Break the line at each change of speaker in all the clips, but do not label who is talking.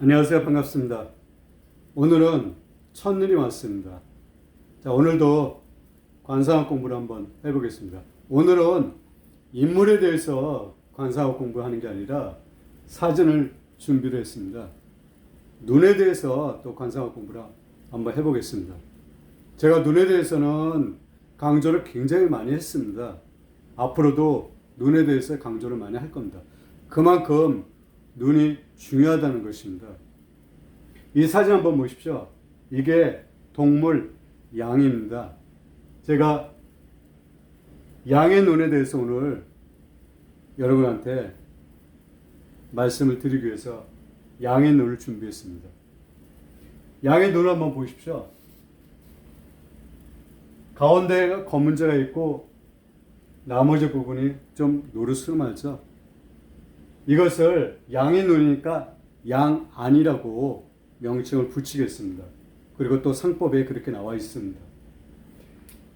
안녕하세요. 반갑습니다. 오늘은 첫눈이 왔습니다. 자, 오늘도 관상학 공부를 한번 해보겠습니다. 오늘은 인물에 대해서 관상학 공부하는 게 아니라 사진을 준비를 했습니다. 눈에 대해서 또 관상학 공부를 한번 해보겠습니다. 제가 눈에 대해서는 강조를 굉장히 많이 했습니다. 앞으로도 눈에 대해서 강조를 많이 할 겁니다. 그만큼 눈이 중요하다는 것입니다. 이 사진 한번 보십시오. 이게 동물 양입니다. 제가 양의 눈에 대해서 오늘 여러분한테 말씀을 드리기 위해서 양의 눈을 준비했습니다. 양의 눈을 한번 보십시오. 가운데가 검은자가 있고 나머지 부분이 좀 노르스름하죠. 이것을 양의 눈이니까 양안이라고 명칭을 붙이겠습니다. 그리고 또 상법에 그렇게 나와 있습니다.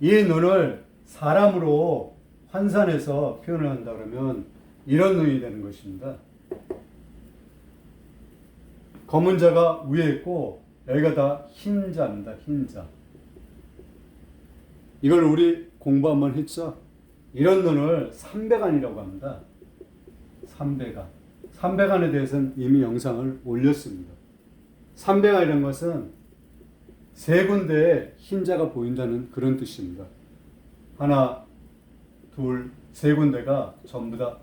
이 눈을 사람으로 환산해서 표현을 한다 그러면 이런 눈이 되는 것입니다. 검은 자가 위에 있고 여기가 다 흰자입니다. 흰자. 이걸 우리 공부 한번 했죠? 이런 눈을 삼백안이라고 합니다. 삼백안. 삼백안에 대해서는 이미 영상을 올렸습니다. 삼백안이라는 것은 세 군데에 흰자가 보인다는 그런 뜻입니다. 하나, 둘, 세 군데가 전부 다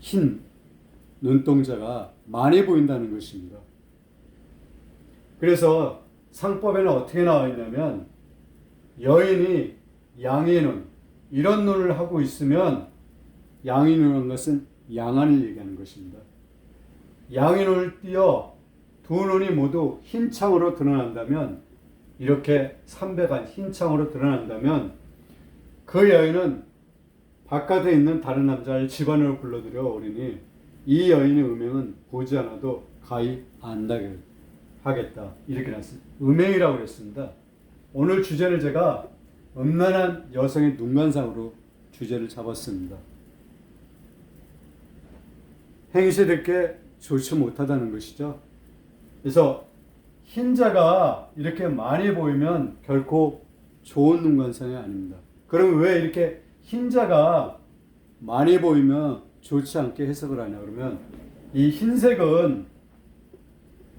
흰 눈동자가 많이 보인다는 것입니다. 그래서 상법에는 어떻게 나와 있냐면 여인이 양의 눈 이런 눈을 하고 있으면 양의 눈은 것은 양안을 얘기하는 것입니다. 양의 눈을 띄어 두 눈이 모두 흰 창으로 드러난다면 이렇게 삼백안 흰 창으로 드러난다면 그 여인은 바깥에 있는 다른 남자를 집안으로 불러들여 오리니 이 여인의 음행은 보지 않아도 가히 안다게 하겠다 이렇게 났습니다. 음행이라고 그랬습니다. 오늘 주제를 제가 음란한 여성의 눈관상으로 주제를 잡았습니다. 행실있게 좋지 못하다는 것이죠. 그래서 흰자가 이렇게 많이 보이면 결코 좋은 눈관상이 아닙니다. 그럼 왜 이렇게 흰자가 많이 보이면 좋지 않게 해석을 하냐 그러면 이 흰색은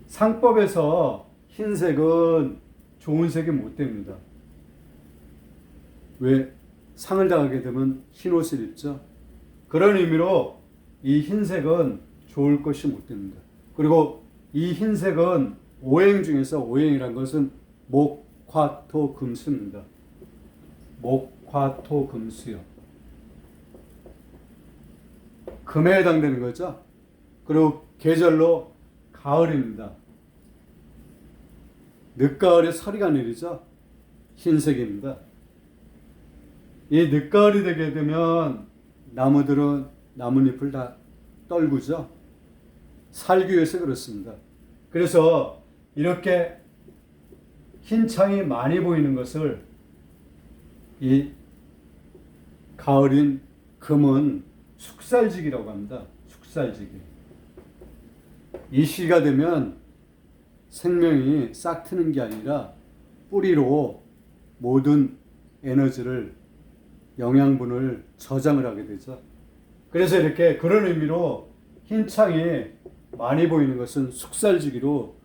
상법에서 흰색은 좋은 색이 못 됩니다. 왜 상을 당하게 되면 흰 옷을 입죠. 그런 의미로 이 흰색은 좋을 것이 못 됩니다. 그리고 이 흰색은 오행 중에서 오행이란 것은 목, 화, 토, 금수입니다. 목, 화, 토, 금수요. 금에 해당되는 거죠. 그리고 계절로 가을입니다. 늦가을에 서리가 내리죠. 흰색입니다. 이 늦가을이 되게 되면 나무들은 나뭇잎을 다 떨구죠. 살기 위해서 그렇습니다. 그래서 이렇게 흰 창이 많이 보이는 것을 이 가을인 금은 숙살지기라고 합니다. 숙살지기. 이 시기가 되면 생명이 싹 트는 게 아니라 뿌리로 모든 에너지를 영양분을 저장을 하게 되죠. 그래서 이렇게 그런 의미로 흰 창이 많이 보이는 것은 숙살지기로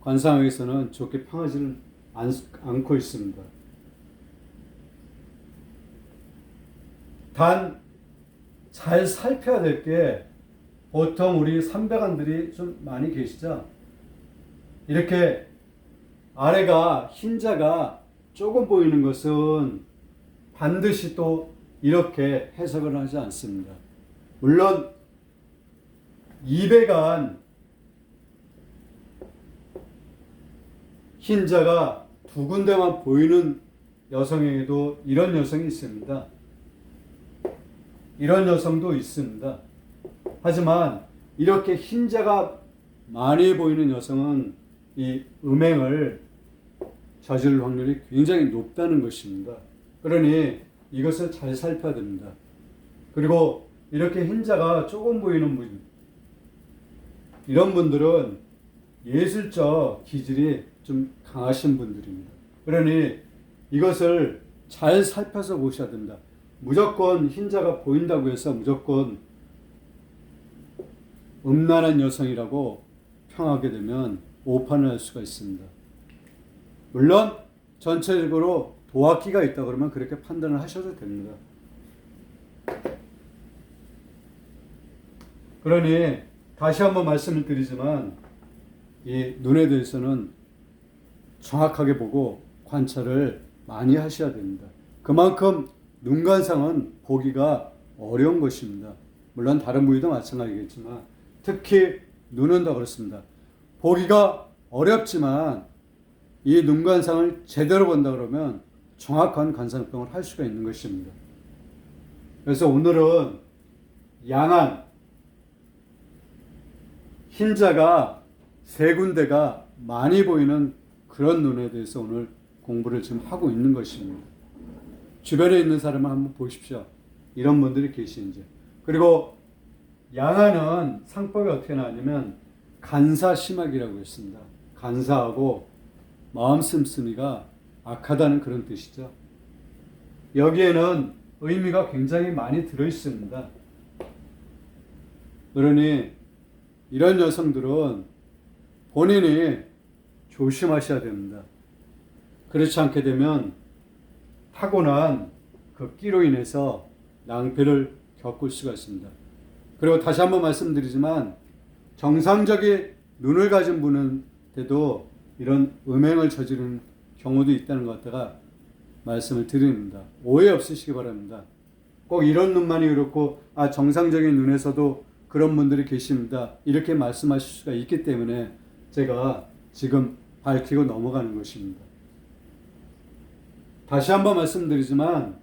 관상학에서는 좋게 평하지는 않, 않고 있습니다. 단 잘 살펴야 될 게 보통 우리 삼백안들이 좀 많이 계시죠. 이렇게 아래가 흰자가 조금 보이는 것은 반드시 또 이렇게 해석을 하지 않습니다. 물론 200안 흰자가 두 군데만 보이는 여성에게도 이런 여성이 있습니다. 이런 여성도 있습니다. 하지만 이렇게 흰자가 많이 보이는 여성은 이 음행을 저질 확률이 굉장히 높다는 것입니다. 그러니 이것을 잘 살펴야 됩니다. 그리고 이렇게 흰자가 조금 보이는 분, 이런 분들은 예술적 기질이 좀 강하신 분들입니다. 그러니 이것을 잘 살펴서 보셔야 됩니다. 무조건 흰자가 보인다고 해서 무조건 음란한 여성이라고 평하게 되면 오판을 할 수가 있습니다. 물론 전체적으로 도학기가 있다 그러면 그렇게 판단을 하셔도 됩니다. 그러니 다시 한번 말씀을 드리지만 이 눈에 대해서는 정확하게 보고 관찰을 많이 하셔야 됩니다. 그만큼 눈 관상은 보기가 어려운 것입니다. 물론 다른 부위도 마찬가지겠지만 특히 눈은 더 그렇습니다. 보기가 어렵지만 이 눈 관상을 제대로 본다 그러면 정확한 관상병을 할 수가 있는 것입니다. 그래서 오늘은 양안 흰자가 세 군데가 많이 보이는 그런 눈에 대해서 오늘 공부를 지금 하고 있는 것입니다. 주변에 있는 사람을 한번 보십시오. 이런 분들이 계시는지. 그리고 양아는 상법이 어떻게 나왔냐면 간사심학이라고 했습니다. 간사하고 마음 씀씀이가 악하다는 그런 뜻이죠. 여기에는 의미가 굉장히 많이 들어 있습니다. 그러니 이런 여성들은 본인이 조심하셔야 됩니다. 그렇지 않게 되면 타고난 그 끼로 인해서 낭패를 겪을 수가 있습니다. 그리고 다시 한번 말씀드리지만 정상적인 눈을 가진 분한테도 이런 음행을 저지르는 경우도 있다는 것 갖다가 말씀을 드립니다. 오해 없으시기 바랍니다. 꼭 이런 눈만이 그렇고 아 정상적인 눈에서도 그런 분들이 계십니다. 이렇게 말씀하실 수가 있기 때문에 제가 지금 밝히고 넘어가는 것입니다. 다시 한번 말씀드리지만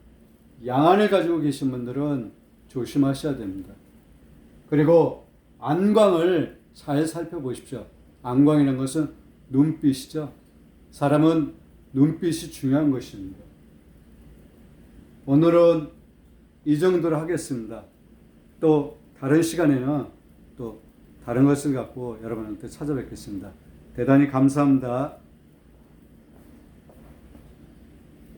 양안을 가지고 계신 분들은 조심하셔야 됩니다. 그리고 안광을 잘 살펴보십시오. 안광이라는 것은 눈빛이죠. 사람은 눈빛이 중요한 것입니다. 오늘은 이 정도로 하겠습니다. 또 다른 시간에는 또 다른 것을 갖고 여러분한테 찾아뵙겠습니다. 대단히 감사합니다.